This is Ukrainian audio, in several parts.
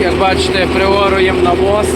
як бачите, приоруємо навоз.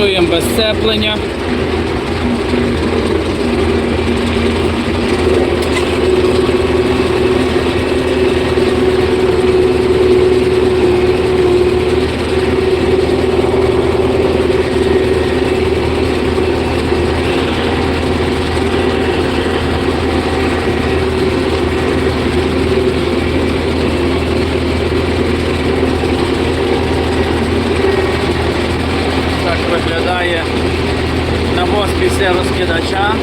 Працюємо без сцеплення. Навоз після розкидача.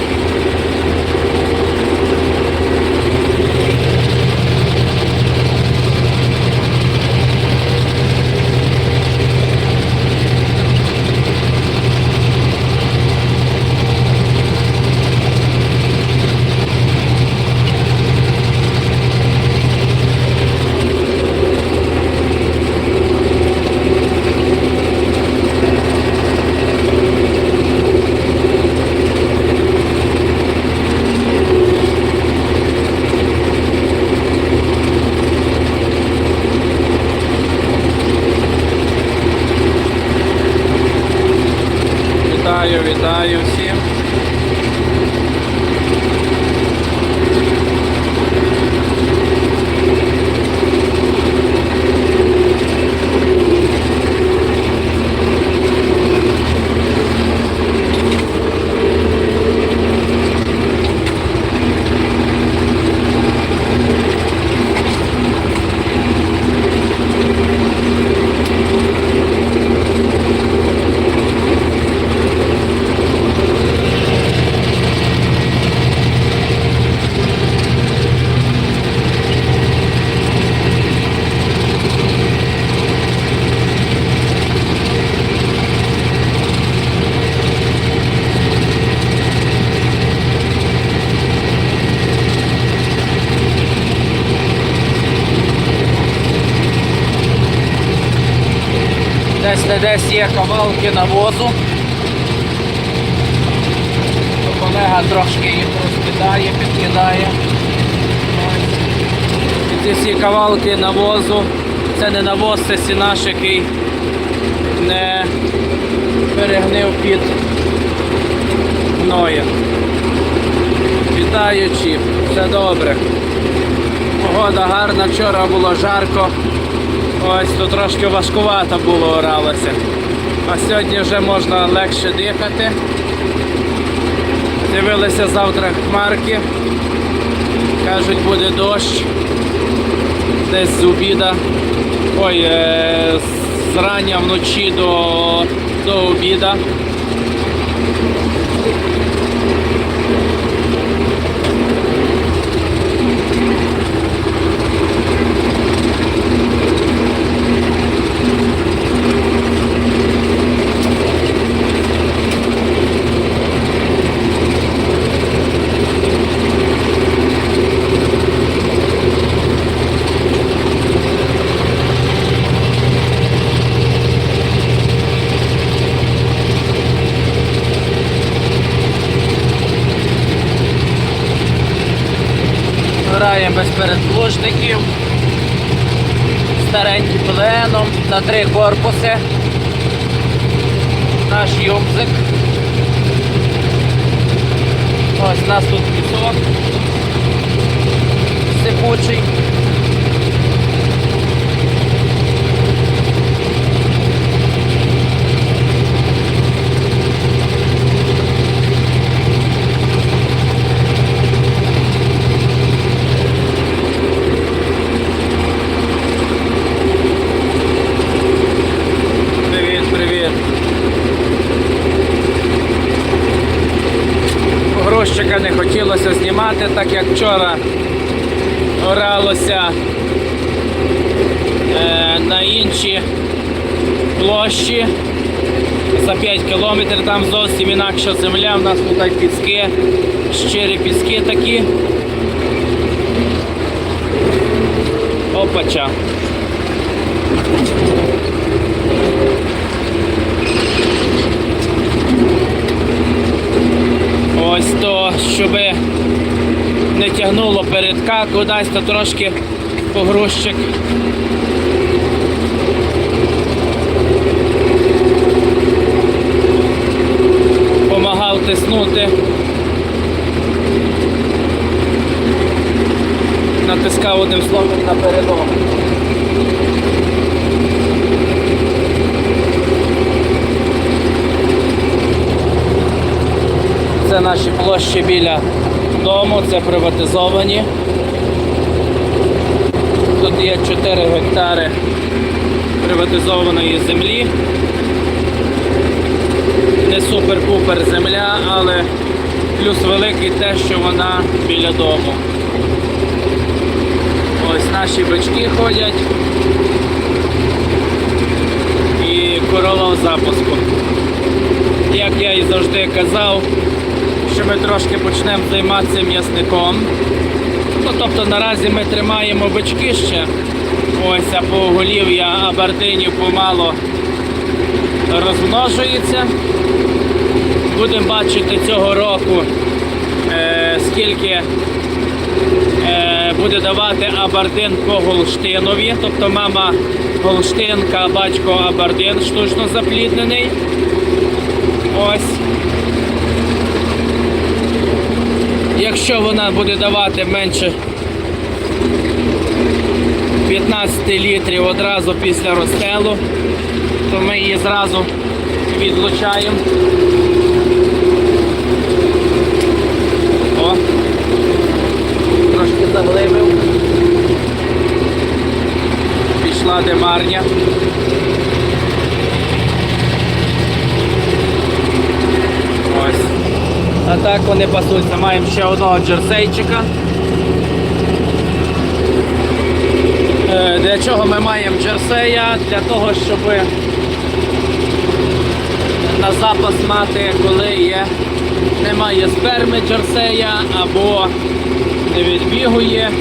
Є кавалки навозу. То колега трошки їх розкидає, підкидає. І ці всі кавалки навозу. Це не навоз, це сінаш, який не перегнив під гноє. Вітаю, Чіп. Все добре. Погода гарна, вчора було жарко. Ось тут трошки важкувато було оралося. А сьогодні вже можна легше дихати. Дивилися завтра хмарки. Кажуть, буде дощ. Десь з обіда. Ой, е, з рання вночі до, до обіда. На три корпуси. Наш йомзик. Ось у нас тут пісок. Сипучий. Знімати, так як вчора оралося е, на інші площі. За 5 кілометрів там зовсім інакша земля. У нас тут піски, щирі піски такі. Опача. Ось то, щоб не тягнуло передка кудись, то трошки погрузчик. Помагав тиснути. Натискав одним словом на передок. Це наші площі біля дому, це приватизовані. Тут є 4 гектари приватизованої землі. Не супер-пупер земля, але плюс великий те, що вона біля дому. Ось наші бички ходять і корова в запуску. Як я і завжди казав, що ми трошки почнемо займатися м'ясником. Ну, тобто наразі ми тримаємо бички ще. Ось, а поголів'я абардинів помало розмножується. Будемо бачити цього року, е, скільки е, буде давати абардин по Голштинові. Тобто мама Голштинка, батько абардин штучно запліднений. Ось. Якщо вона буде давати менше 15 літрів одразу після розстелу, то ми її зразу відлучаємо. Трошки заглибив. Пішла демарня. Ось. А так вони пасуться. Маємо ще одного джерсейчика. Е, Для чого ми маємо джерсея? Для того, щоб на запас мати, коли є, немає сперми джерсея, або не відбігує,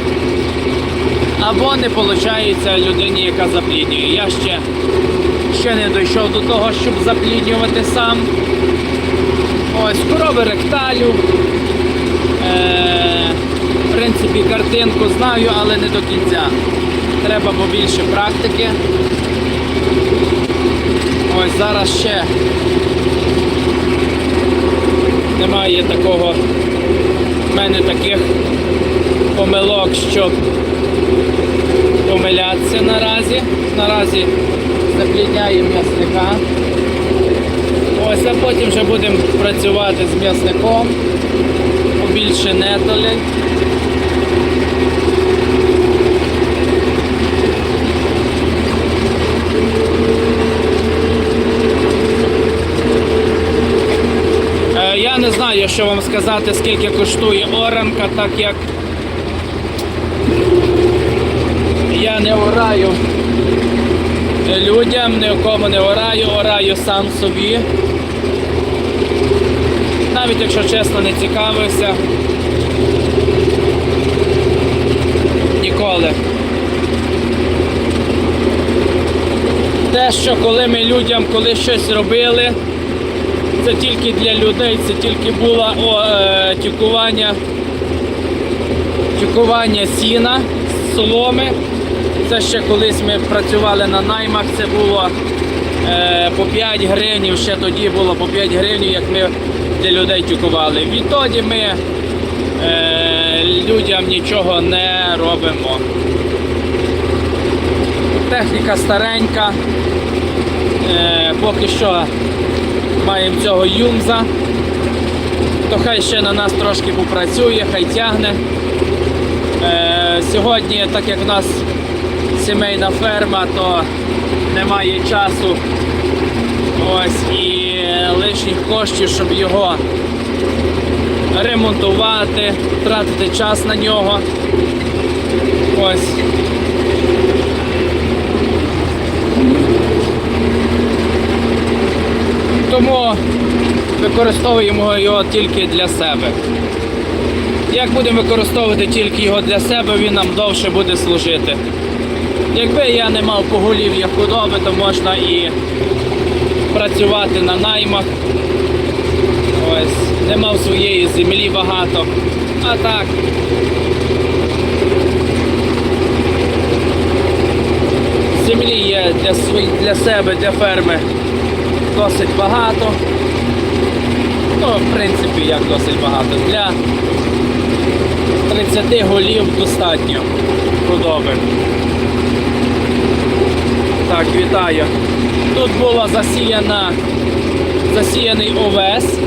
або не виходить людині, яка запліднює. Я ще, ще не дійшов до того, щоб запліднювати сам. Ось хвороби ректалю. Е, в принципі, картинку знаю, але не до кінця. Треба побільше практики. Ось зараз ще немає такого в мене таких помилок, щоб помилятися наразі. Наразі заплідняємо м'ясника. Ось, потім вже будемо працювати з м'ясником. Більше не толять. Е, Я не знаю, що вам сказати, скільки коштує оранка, так як я не ораю людям, ні в кому не ораю, ораю сам собі. Навіть якщо чесно не цікавився. Ніколи. Те, що коли ми людям коли щось робили, це тільки для людей, це тільки було о, е, тюкування, тюкування сіна соломи. Це ще колись ми працювали на наймах, це було е, по 5 гривень, ще тоді було по 5 гривень, як ми для людей тюкували. Відтоді ми е, людям нічого не робимо. Техніка старенька. Е, поки що маємо цього юмза. То хай ще на нас трошки попрацює, хай тягне. Е, сьогодні, так як в нас сімейна ферма, то немає часу ось і лишніх коштів, щоб його ремонтувати, тратити час на нього. Ось. Тому використовуємо його тільки для себе. Як будемо використовувати тільки його для себе, він нам довше буде служити. Якби я не мав поголів'я худоби, то можна і працювати на наймах. Ось, не мав своєї землі багато. А так. Землі є для, свої, для себе, для ферми досить багато. Ну, в принципі, як досить багато. Для 30 голів достатньо худоби. Так, вітаю. Тут була засіяна, засіяний овес.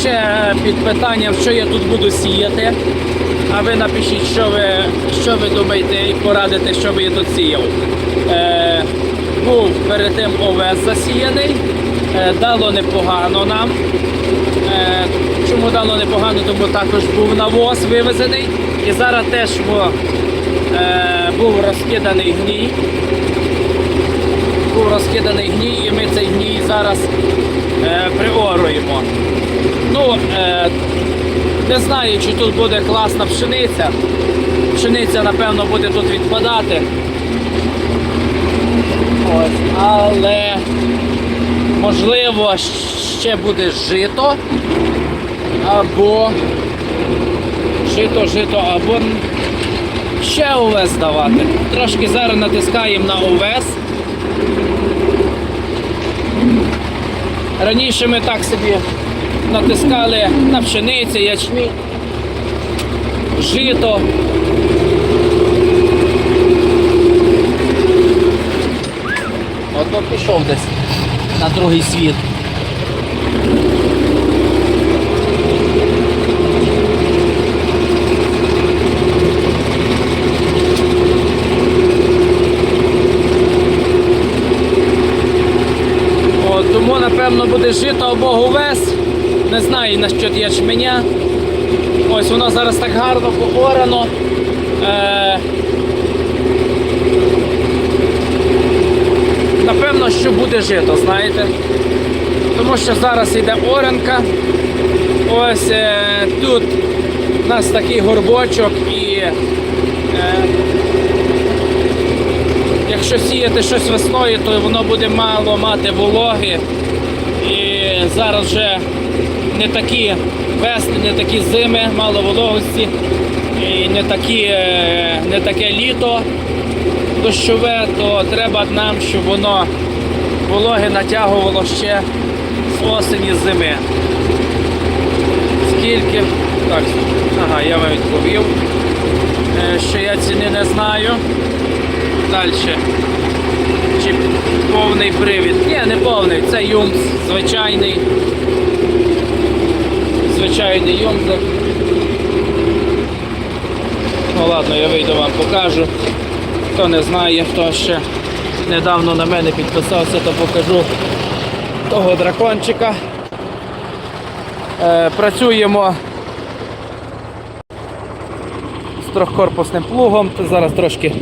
Ще під питанням, що я тут буду сіяти. А ви напишіть, що ви, що ви думаєте і порадите, що би я тут сіяв. Е, був перед тим овес засіяний, е, дало непогано нам. Е, чому дало непогано? Тому також був навоз вивезений. І зараз теж бо, е, був розкиданий гній. Був розкиданий гній, і ми цей гній зараз е, приоруємо. Ну, е, не знаю, чи тут буде класна пшениця. Пшениця, напевно, буде тут відпадати. Ось, але можливо ще буде жито або жито, жито, або ще овес давати. Трошки зараз натискаємо на овес. Раніше ми так собі натискали на пшениці, ячмінь, жито. Одно пішов десь на другий світ. О, тому, буде жито або говес. Не знаю насчет ячменя. Ось воно зараз так гарно поорано. Е, напевно, що буде жито, знаєте. Тому що зараз йде оранка. Ось е, тут у нас такий горбочок і е, якщо сіяти щось весною, то воно буде мало мати вологи. Зараз вже не такі весни, не такі зими, мало вологості, і не, такі, е, не таке літо дощове, то треба нам, щоб воно вологи натягувало ще з осені зими. Скільки? Так, ага, я вам відповів, е, що я ціни не знаю. Далі. Чи повний привід? Ні, не повний, це юмс звичайний. Звичайний юмзик. Ну ладно, я вийду вам покажу. Хто не знає, хто ще недавно на мене підписався, то покажу того дракончика. Е, працюємо з трьохкорпусним плугом. Зараз трошки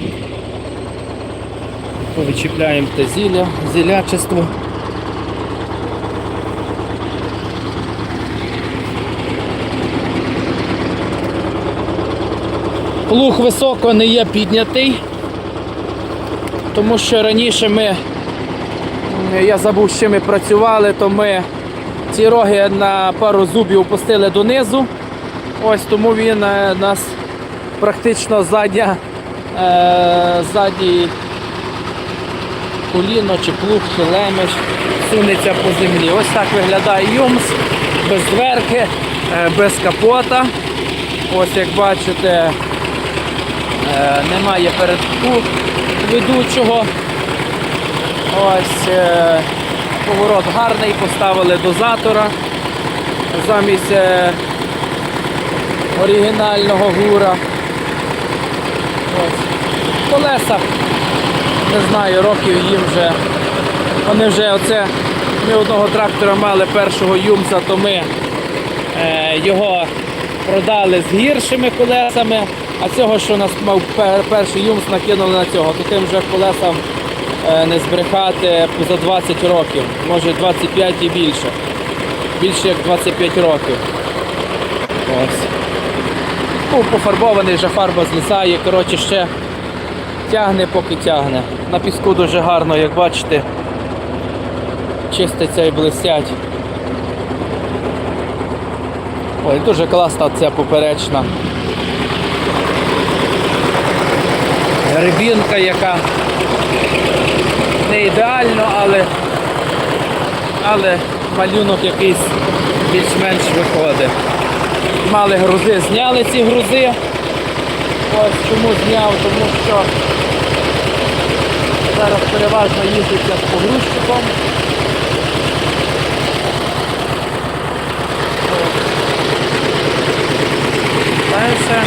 повичіпляємо те зілля, зілячество. Плуг високо не є піднятий, тому що раніше ми, я забув, чим ми працювали, то ми ці роги на пару зубів опустили донизу. Ось тому він е, нас практично задня, е, задній коліно чи плуг, чи лемеш сунеться по землі. Ось так виглядає юмс, без дверки, е, без капота. Ось як бачите, е, немає передку ведучого. Ось е, поворот гарний, поставили дозатора замість оригінального гура. Ось. Колеса, не знаю, років їм вже. Вони вже оце. Ми одного трактора мали першого юмса, то ми е, його продали з гіршими колесами, а цього, що нас мав перший юмс, накинули на цього, то тим вже колесам е, не збрехати за 20 років, може 25 і більше. Більше як 25 років. Ось. Був пофарбований, вже фарба злісає, коротше, ще тягне, поки тягне. На піску дуже гарно, як бачите, чиститься і блистять. Ой, дуже класна ця поперечна. Рибінка, яка не ідеально, але, але малюнок якийсь більш-менш виходить. Мали грузи, зняли ці грузи. Ось чому зняв, тому що зараз переважно їздиться з погрузчиком. Дальше.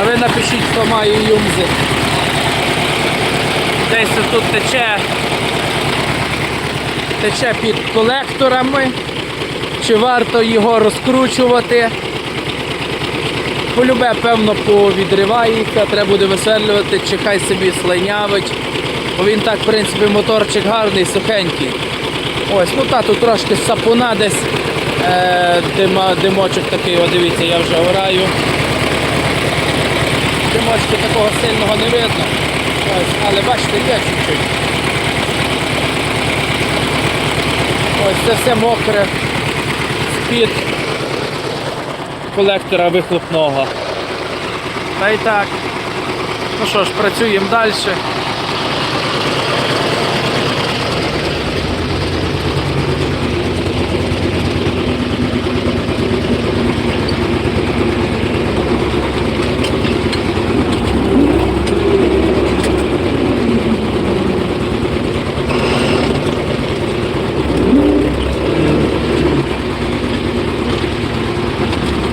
А ви напишіть, хто має юмзи. Десь тут тече, тече під колекторами. Чи варто його розкручувати? Полюбе, певно, повідривається, треба буде висверлювати, чи хай собі слайнявить. Бо він так, в принципі, моторчик гарний, сухенький. Ось, ну та тут трошки сапуна десь е, дима, димочок такий, о, дивіться, я вже ораю. Димочки такого сильного не видно. Ось, але бачите, є чуть-чуть. Ось це все мокре з-під колектора вихлопного. Та й так. Ну що ж, працюємо далі.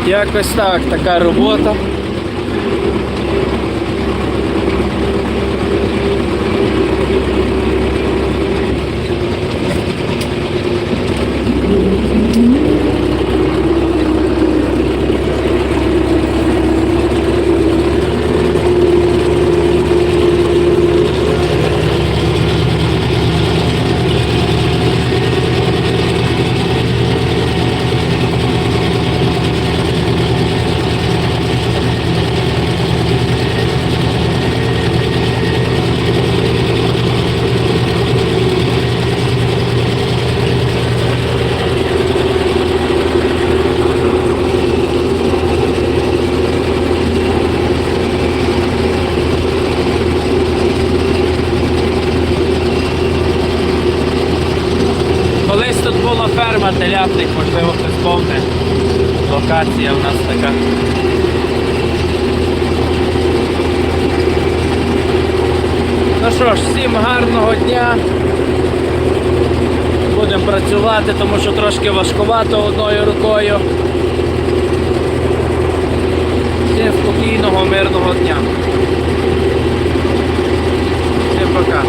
Якось так, така робота. Телятник, можливо, хтось. Локація в нас така. Ну що ж, всім гарного дня. Будемо працювати, тому що трошки важкувато одною рукою. Всім спокійного, мирного дня. Всім пока.